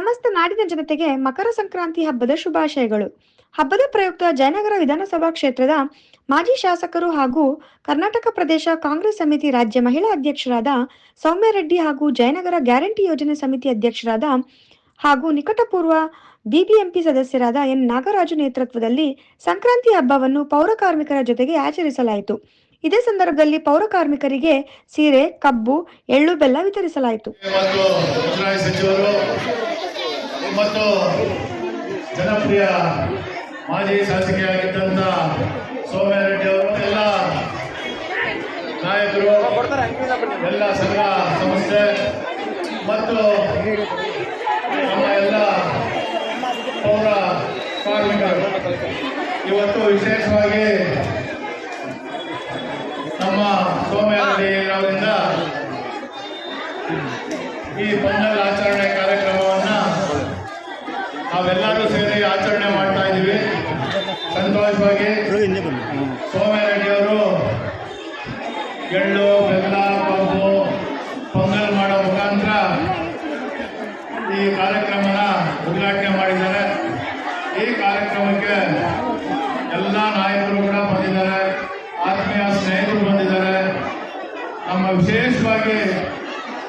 ಸಮಸ್ತ ನಾಡಿನ ಜನತೆಗೆ ಮಕರ ಸಂಕ್ರಾಂತಿ ಹಬ್ಬದ ಶುಭಾಶಯಗಳು. ಹಬ್ಬದ ಪ್ರಯುಕ್ತ ಜಯನಗರ ವಿಧಾನಸಭಾ ಕ್ಷೇತ್ರದ ಮಾಜಿ ಶಾಸಕರು ಹಾಗೂ ಕರ್ನಾಟಕ ಪ್ರದೇಶ ಕಾಂಗ್ರೆಸ್ ಸಮಿತಿ ರಾಜ್ಯ ಮಹಿಳಾ ಅಧ್ಯಕ್ಷರಾದ ಸೌಮ್ಯ ರೆಡ್ಡಿ ಹಾಗೂ ಜಯನಗರ ಗ್ಯಾರಂಟಿ ಯೋಜನೆ ಸಮಿತಿ ಅಧ್ಯಕ್ಷರಾದ ಹಾಗೂ ನಿಕಟಪೂರ್ವ ಬಿಬಿಎಂಪಿ ಸದಸ್ಯರಾದ ಎನ್ ನಾಗರಾಜು ನೇತೃತ್ವದಲ್ಲಿ ಸಂಕ್ರಾಂತಿ ಹಬ್ಬವನ್ನು ಪೌರ ಕಾರ್ಮಿಕರ ಜೊತೆಗೆ ಆಚರಿಸಲಾಯಿತು. ಇದೇ ಸಂದರ್ಭದಲ್ಲಿ ಪೌರ ಕಾರ್ಮಿಕರಿಗೆ ಸೀರೆ, ಕಬ್ಬು, ಎಳ್ಳು, ಬೆಲ್ಲ ವಿತರಿಸಲಾಯಿತು. ಮತ್ತು ಜನಪ್ರಿಯ ಮಾಜಿ ಶಾಸಕಿಯಾಗಿದ್ದಂಥ ಸೋಮ್ಯಾರೆಡ್ಡಿ ಅವರು, ಎಲ್ಲ ನಾಯಕರು, ಎಲ್ಲ ಸಂಘ ಸಂಸ್ಥೆ ಮತ್ತು ನಮ್ಮ ಎಲ್ಲ ಪೌರ ಕಾರ್ಮಿಕರು. ಇವತ್ತು ವಿಶೇಷವಾಗಿ ನಮ್ಮ ಸೋಮ್ಯಾರೆಡ್ಡಿ ಅವರಿಂದ ಈ ಪೊಂಗಲ್ ಆಚರಣೆ ಕಾರ್ಯಕ್ರಮವನ್ನ ನಾವೆಲ್ಲರೂ ಸೇರಿ ಆಚರಣೆ ಮಾಡ್ತಾ ಇದ್ದೀವಿ. ಸಂತೋಷವಾಗಿ ಸೋಮರೆಡ್ಡಿಯವರು ಎಳ್ಳು ಬೆಲ್ಲ ಕಬ್ಬು, ಪೊಂಗಲ್ ಮಾಡೋ ಮುಖಾಂತರ ಈ ಕಾರ್ಯಕ್ರಮನ ಉದ್ಘಾಟನೆ ಮಾಡಿದ್ದಾರೆ. ಈ ಕಾರ್ಯಕ್ರಮಕ್ಕೆ ಎಲ್ಲ ನಾಯಕರು ಕೂಡ ಬಂದಿದ್ದಾರೆ. ಆತ್ಮೀಯ ಸ್ನೇಹಿತರು ಬಂದಿದ್ದಾರೆ. ನಮ್ಮ ವಿಶೇಷವಾಗಿ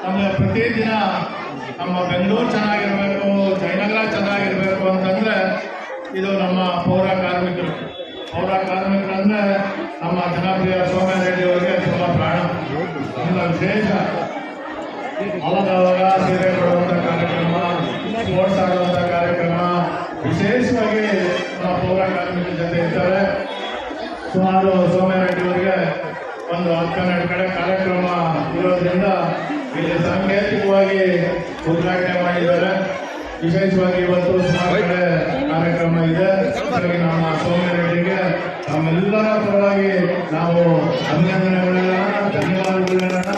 ನಮ್ಮ ಪ್ರತಿದಿನ ನಮ್ಮ ಬೆಂಗಳೂರು ಚೆನ್ನಾಗಿರ್ಬೇಕು ಜಯನಗರ ಚೆನ್ನಾಗಿರ್ಬೇಕು ಅಂತಂದ್ರೆ ಇದು ನಮ್ಮ ಪೌರ ಕಾರ್ಮಿಕರು. ಪೌರ ಕಾರ್ಮಿಕರು ಅಂದ್ರೆ ನಮ್ಮ ಜನಪ್ರಿಯ ಸೋಮ್ಯ ರೆಡ್ಡಿ ಅವರಿಗೆ ತುಂಬ ಪ್ರಾಣ. ವಿಶೇಷ ಅವಾಗವಾಗ ಸೀರೆ ಕೊಡುವಂಥ ಕಾರ್ಯಕ್ರಮ ಸ್ಪೋರ್ಟ್ಸ್ ಆಡುವಂಥ ಕಾರ್ಯಕ್ರಮ, ವಿಶೇಷವಾಗಿ ನಮ್ಮ ಪೌರ ಕಾರ್ಮಿಕರ ಜೊತೆ ಇರ್ತಾರೆ. ಸುಮಾರು ಸೋಮ್ಯಾರೆಡ್ಡಿ ಅವರಿಗೆ ಒಂದು ಹತ್ತೆರಡು ಕಡೆ ಕಾರ್ಯಕ್ರಮ ಇರೋದ್ರಿಂದ ಇಲ್ಲಿ ಸಾಂಕೇತಿಕವಾಗಿ ಉದ್ಘಾಟನೆ ಮಾಡಿದ್ದಾರೆ. ವಿಶೇಷವಾಗಿ ಇವತ್ತು ಸುಮಾರು ಕಾರ್ಯಕ್ರಮ ಇದೆ. ನಮ್ಮ ಸೋಮರೆಡ್ಡಿಗೆ ನಮ್ಮೆಲ್ಲರ ಪರವಾಗಿ ನಾವು ಅಭಿನಂದನೆಗಳನ್ನ, ಧನ್ಯವಾದಗಳನ್ನ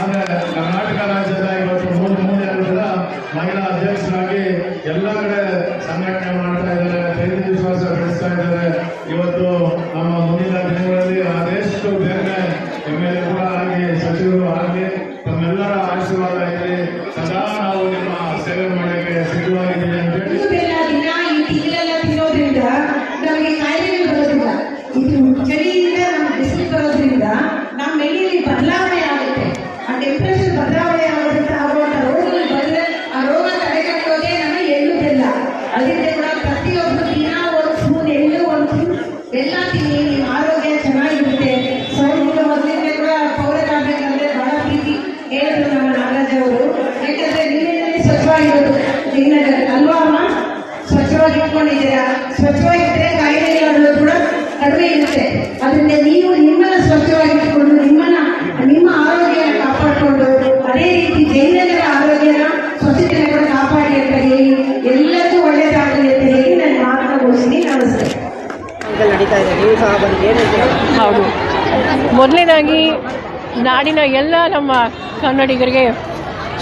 ಆದ್ರೆ ಕರ್ನಾಟಕ ರಾಜ್ಯದ ಇವತ್ತು ಮೂರು ಮೂರು ಮಹಿಳಾ ಅಧ್ಯಕ್ಷರಾಗಿ ಎಲ್ಲ ಕಡೆ ಸಂಘಟನೆ ಮಾಡ್ತಾ ಇದ್ದಾರೆ ಧೈರ್ಯ ವಿಶ್ವಾಸ ಇದ್ದಾರೆ. ಇವತ್ತು ನಮ್ಮ ಮುಂದಿನ ದಿನಗಳಲ್ಲಿ ಆದಷ್ಟು ಬೇಗನೆ ಎಂ ಎಲ್ ಎ ಕೂಡ ಆಗಿ, ಸಚಿವರು ಆಗಿ ತಮ್ಮೆಲ್ಲರ ಆಶೀರ್ವಾದ ನಮ್ಮ ಬದಲಾವಣೆ ಆಗುತ್ತೆ. ಆ ಡಿಪ್ರೆಷನ್ ಬದಲಾವಣೆ ಆಗೋದ್ರಿಂದ ಆಗುವಂಥ ರೋಗಗಳು ಬಂದರೆ ಆ ರೋಗ ತಡೆಗಟ್ಟೋದೇ ನಮ್ಮ ಎಳ್ಳು ಬೆಲ್ಲ. ಅದರಿಂದ ಕೂಡ ಪ್ರತಿಯೊಬ್ಬರು ದಿನ ಒಂದು ಸ್ಪೂನ್ ಎಳ್ಳು, ಒಂದು ಸ್ಪೂನ್ ಬೆಲ್ಲ ತಿನ್ನಿ. ನಿಮ್ಮ ಆರೋಗ್ಯ ಚೆನ್ನಾಗಿರುತ್ತೆ. ಸೌಮ್ಯ ಮೊದಲಿಂದ ಕೂಡ ಪೌರ ಕಾರ್ಮಿಕರಂದ್ರೆ ಬಹಳ ಪ್ರೀತಿ ಹೇಳಿದ್ರು ನಮ್ಮ ನಾಗರಾಜ್ ಅವರು. ಯಾಕಂದ್ರೆ ನೀರಿನಲ್ಲಿ ಸ್ವಚ್ಛವಾಗಿರೋದು ದಿನದಲ್ಲಿ ಅಲ್ವಾ ಅಮ್ಮ? ಸ್ವಚ್ಛವಾಗಿ ಇಟ್ಕೊಂಡಿದ್ದೀರಾ? ಸ್ವಚ್ಛವಾಗಿದ್ದರೆ ಕಾಯಿಲೆಗಳು ಕೂಡ ಕಡಿಮೆ ಇರುತ್ತೆ. ಅದರಿಂದ ನೀವು ಹೌದು. ಮೊದಲನೇದಾಗಿ ನಾಡಿನ ಎಲ್ಲ ನಮ್ಮ ಕನ್ನಡಿಗರಿಗೆ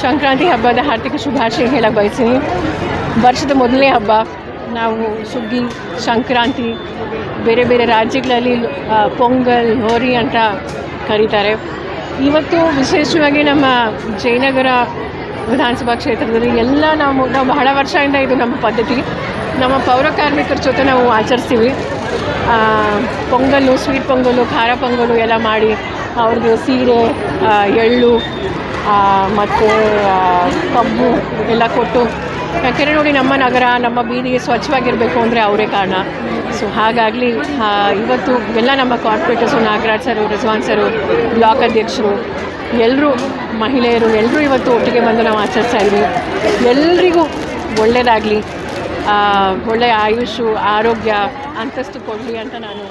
ಸಂಕ್ರಾಂತಿ ಹಬ್ಬದ ಹಾರ್ದಿಕ ಶುಭಾಶಯ ಹೇಳಕ್ಕೆ ಬಯಸ್ತೀನಿ. ವರ್ಷದ ಮೊದಲನೇ ಹಬ್ಬ. ನಾವು ಸುಗ್ಗಿ, ಸಂಕ್ರಾಂತಿ, ಬೇರೆ ಬೇರೆ ರಾಜ್ಯಗಳಲ್ಲಿ ಪೊಂಗಲ್, ಹೋರಿ ಅಂತ ಕರೀತಾರೆ. ಇವತ್ತು ವಿಶೇಷವಾಗಿ ನಮ್ಮ ಜಯನಗರ ವಿಧಾನಸಭಾ ಕ್ಷೇತ್ರದಲ್ಲಿ ಎಲ್ಲ ನಾವು ನಾವು ಬಹಳ ವರ್ಷದಿಂದ ಇದು ನಮ್ಮ ಪದ್ಧತಿ. ನಮ್ಮ ಪೌರ ಕಾರ್ಮಿಕರ ಜೊತೆ ನಾವು ಆಚರಿಸ್ತೀವಿ. ಪೊಂಗಲ್ಲು ಸ್ವೀಟ್ ಪೊಂಗಲ್ಲು, ಖಾರ ಪೊಂಗಲ್ಲು ಎಲ್ಲ ಮಾಡಿ ಅವ್ರಿಗೆ ಸೀರೆ ಎಳ್ಳು ಮತ್ತು ಕಬ್ಬು ಎಲ್ಲ ಕೊಟ್ಟು, ಯಾಕೆಂದರೆ ನೋಡಿ ನಮ್ಮ ನಗರ, ನಮ್ಮ ಬೀದಿ ಸ್ವಚ್ಛವಾಗಿರಬೇಕು ಅಂದರೆ ಅವರೇ ಕಾರಣ. ಸೊ ಹಾಗಾಗಲಿ ಇವತ್ತು ಎಲ್ಲ ನಮ್ಮ corporators Nagaraj sir Rizwan sir, block ಅಧ್ಯಕ್ಷರು ಎಲ್ಲರೂ ಮಹಿಳೆಯರು ಎಲ್ಲರೂ ಇವತ್ತು ಒಟ್ಟಿಗೆ ಬಂದು ನಾವು ಆಚರಿಸ್ತಾ ಇದ್ವಿ. ಎಲ್ರಿಗೂ ಒಳ್ಳೆಯದಾಗಲಿ ಒಳ್ಳೆಯ ಆಯುಷು, ಆರೋಗ್ಯ ಅಂತಸ್ತು ಕೊಡಲಿ ಅಂತ ನಾನು